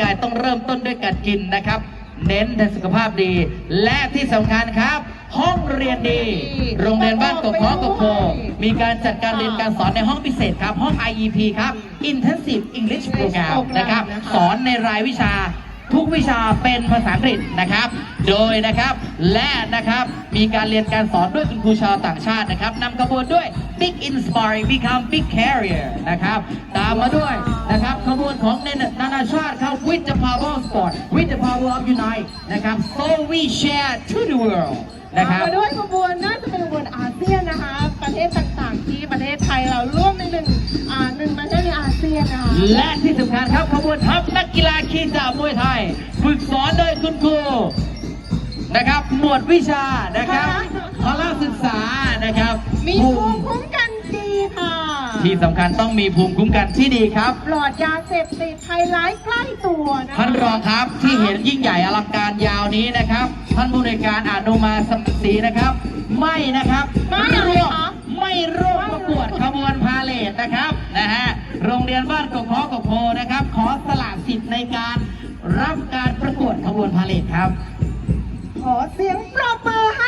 กายต้องเริ่มต้นด้วยการกินนะครับ เน้นแต่สุขภาพดี และที่สำคัญครับ ห้องเรียนดี โรงเรียนบ้านกบพอกบโพมีการจัดการเรียนการสอนในห้องพิเศษครับ ห้อง IEP ครับ Intensive English Program นะครับ สอนในรายวิชาทุกวิชาเป็นภาษาอังกฤษนะครับ โดยนะครับและนะครับมีการเรียนการสอนด้วยคุณครูชาวต่างชาตินะครับนำขบวนด้วย Big Inspire Become Big Carrier นะครับ ตามมาด้วยนะครับขบวนของนานาชาติครับ With the Power of Unite นะครับ So we share to the world นะครับมาด้วยขบวนน่าจะเป็นขบวนอาเซียนนะคะ ประเทศต่างๆที่ประเทศไทยเราร่วมในหนึ่งอ่าหนึ่งประเทศในอาเซียนนะคะและที่สำคัญครับขบวนทัพนักกีฬาขี่จามวยไทย ฝึกสอนโดยคุณครูนะครับ หมวดวิชานะครับพละศึกษานะครับมีภูภูมิมิคุ้มกันดีค่ะ ที่สำคัญต้องมีภูมิคุ้มกันที่ดีครับปลอดยาเสพติดภัยร้ายใกล้ตัวนะคะท่านรองครับที่เห็นยิ่งใหญ่อลังการยาวนี้นะครับ ท่านผู้ในวยการอนุมาสมัครศรีนะครับ ไม่นะครับไม่อะไรร่วมคะไม่ร่วมประกวดขบวนพาเลทนะครับนะฮะโรงเรียนบ้านกกพอกกโพนะครับ ขอสละสิทธิ์ในการรับการประกวดขบวนพาเลทครับ ขอเสียงปรบมือให้